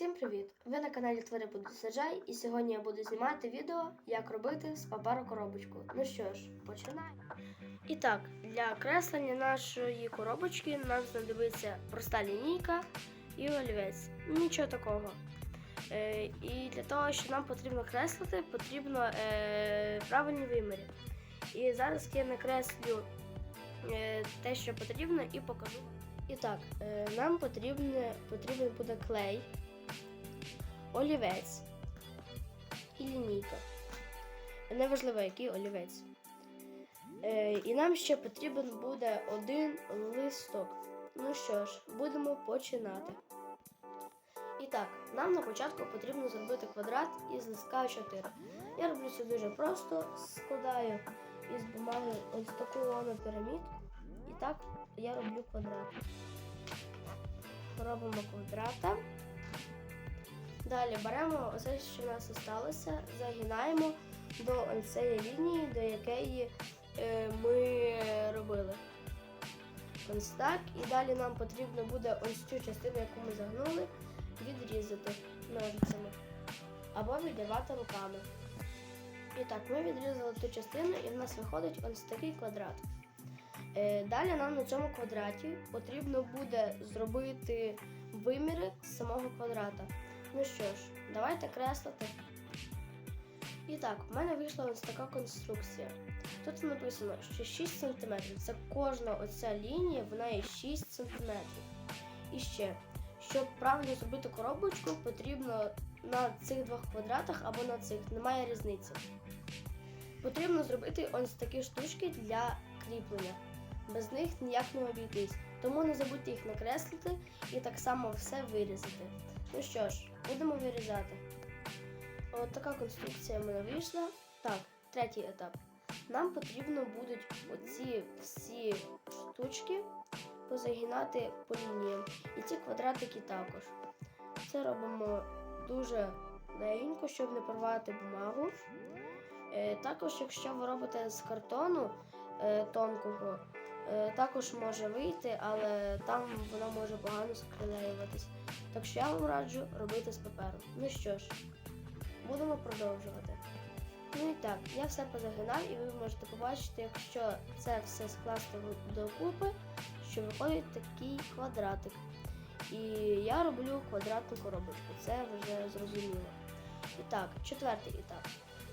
Всім привіт! Ви на каналі Твори Буду Саджай і сьогодні я буду знімати відео, як робити з паперу коробочку. Ну що ж, починаємо. І так, для креслення нашої коробочки нам знадобиться проста лінійка і олівець. Нічого такого. Е, і для того, що нам потрібно креслити, потрібно е, правильні виміри. І зараз я накреслю е, те, що потрібно, і покажу. І так, е, нам потрібне, потрібен буде клей, олівець і лінійка. Неважливо, який олівець. Е, і нам ще потрібен буде один листок. Ну що ж, будемо починати. І так, нам на початку потрібно зробити квадрат із листка 4. Я роблю це дуже просто, складаю із бумаги ось таку лону пірамідку. І так я роблю квадрат. Робимо квадрата. Далі беремо все, що в нас залишилося, загинаємо до цієї лінії, до якої е, ми робили. Ось так. І далі нам потрібно буде ось цю частину, яку ми загнули, відрізати ножицями або відірвати руками. І так, ми відрізали ту частину і в нас виходить ось такий квадрат. Е, Далі нам на цьому квадраті потрібно буде зробити виміри самого квадрата. Ну що ж, давайте креслити. І так, в мене вийшла ось така конструкція. Тут написано, що 6 см. Це кожна оця лінія, в неї 6 см. І ще, щоб правильно зробити коробочку, потрібно на цих двох квадратах або на цих, немає різниці. Потрібно зробити ось такі штучки для кріплення. Без них ніяк не обійтись. Тому не забудьте їх накреслити і так само все вирізати. Ну що ж, будемо вирізати. От така конструкція в мене вийшла. Так, третій етап. Нам потрібно будуть оці всі штучки позагинати по лініям. І ці квадратики також. Це робимо дуже легенько, щоб не порвати бумагу. Е, також, якщо ви робите з картону е, тонкого, також може вийти, але там вона може погано склеюватись. Так що я вам раджу робити з паперу. Ну що ж, будемо продовжувати. Ну і так, я все позагинав і ви можете побачити, якщо це все скласти докупи, що виходить такий квадратик. І я роблю квадратну коробочку, це вже зрозуміло. І так, четвертий етап.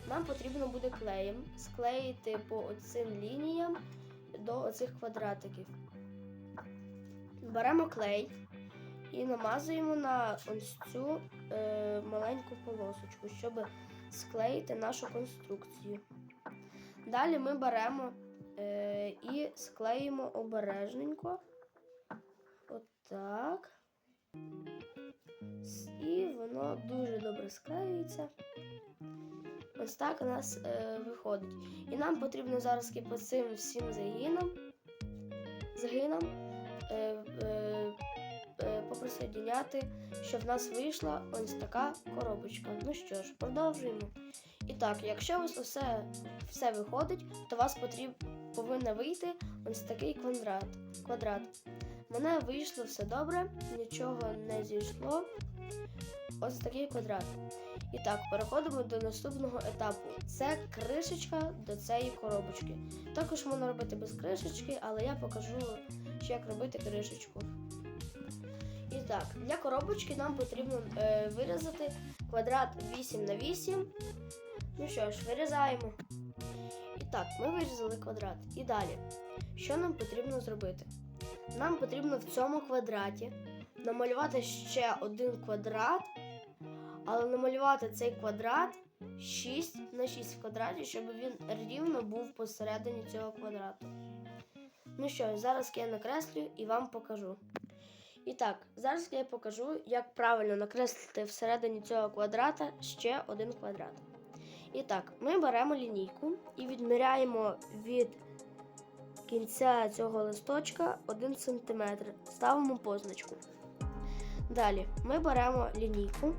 Нам потрібно буде клеєм склеїти по оцим лініям до оцих квадратиків. Беремо клей і намазуємо на ось цю е, маленьку полосочку, щоб склеїти нашу конструкцію. Далі ми беремо е, і склеїмо обережненько. Отак. І воно дуже добре склеюється. Ось так у нас е, виходить. І нам потрібно зараз по цим всім загинам, загинам е, е, е, поприсоединяти, щоб в нас вийшла ось така коробочка. Ну що ж, продовжуємо. І так, якщо у вас все, все виходить, то у вас потріб, повинно вийти ось такий квадрат. квадрат. Мене вийшло все добре, нічого не зійшло. Ось такий квадрат. І так, переходимо до наступного етапу. Це кришечка до цієї коробочки. Також можна робити без кришечки, але я покажу, як робити кришечку. І так, для коробочки нам потрібно е, вирізати квадрат 8 на 8. Ну що ж, вирізаємо. І так, ми вирізали квадрат. І далі, що нам потрібно зробити? Нам потрібно в цьому квадраті намалювати ще один квадрат, але намалювати цей квадрат 6 на 6 в квадраті, щоб він рівно був посередині цього квадрату. Ну що, зараз я накреслю і вам покажу. І так, зараз я покажу, як правильно накреслити всередині цього квадрата ще один квадрат. І так, ми беремо лінійку і відміряємо від кінця цього листочка 1 см. Ставимо позначку. Далі ми беремо лінійку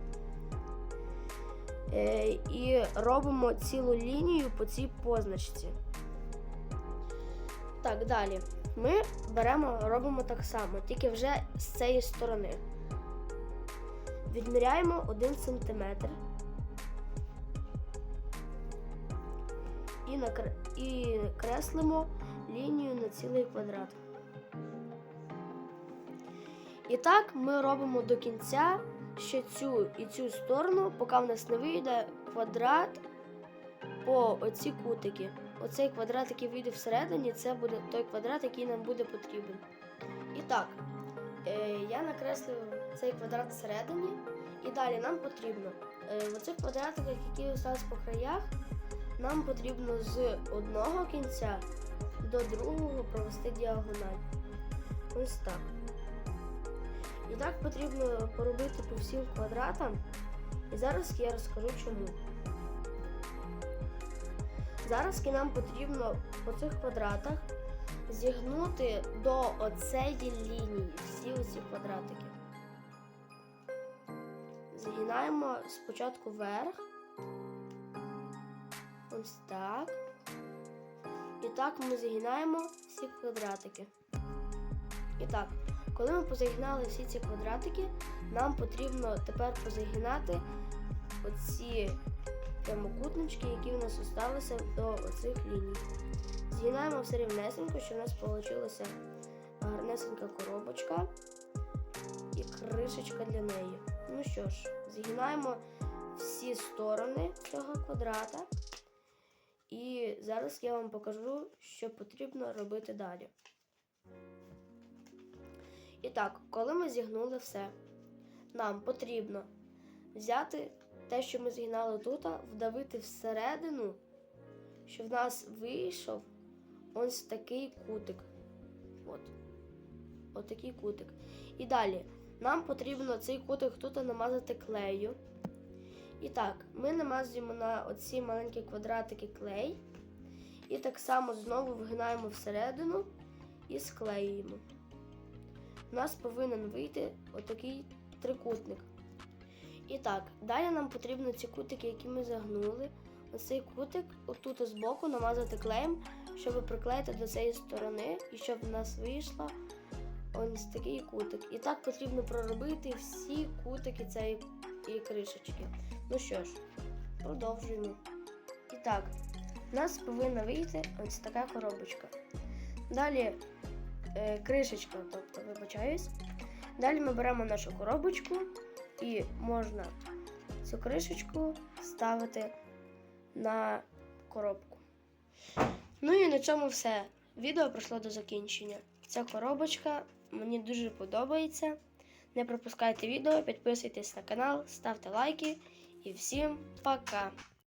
і робимо цілу лінію по цій позначці. Так, далі. Ми беремо, робимо так само, тільки вже з цієї сторони. Відміряємо 1 см. І, накр... і креслимо лінію на цілий квадрат. І так ми робимо до кінця ще цю і цю сторону, поки в нас не вийде квадрат по оці кутики. Оцей квадрат, який вийде всередині, це буде той квадрат, який нам буде потрібен. І так, е, я накреслив цей квадрат всередині, і далі нам потрібно е, в оцих квадратиках, які остались по краях, нам потрібно з одного кінця до другого провести діагональ. Ось так. І так потрібно поробити по всім квадратам. І зараз я розкажу чому. Зараз нам потрібно по цих квадратах зігнути до оцеї лінії всі оці квадратики. Згинаємо спочатку вверх. Ось так. І так ми згинаємо всі квадратики. І так, коли ми позагинали всі ці квадратики, нам потрібно тепер позагинати оці прямокутнички, які в нас залишилися до оцих ліній. Згинаємо все рівнесенько, щоб у нас вийшла гарнесенька коробочка і кришечка для неї. Ну що ж, згинаємо всі сторони цього квадрата. І зараз я вам покажу, що потрібно робити далі. І так, коли ми зігнули все, нам потрібно взяти те, що ми згинали тут, вдавити всередину, щоб в нас вийшов ось такий кутик. От. От кутик. І далі нам потрібно цей кутик тут намазати клею. І так, ми намазуємо на оці маленькі квадратики клей. І так само знову вгинаємо всередину і склеюємо. У нас повинен вийти отакий трикутник. І так, далі нам потрібно ці кутики, які ми загнули. Оцей кутик отут збоку намазати клеєм, щоб приклеїти до цієї сторони, і щоб в нас вийшло ось такий кутик. І так потрібно проробити всі кутики цієї кришечки. Ну що ж, продовжуємо. І так, у нас повинна вийти ось така коробочка. Далі кришечка, тобто, вибачаюсь. Далі ми беремо нашу коробочку і можна цю кришечку ставити на коробку. Ну і на цьому все. Відео пройшло до закінчення. Ця коробочка мені дуже подобається. Не пропускайте відео, підписуйтесь на канал, ставте лайки і всім пока!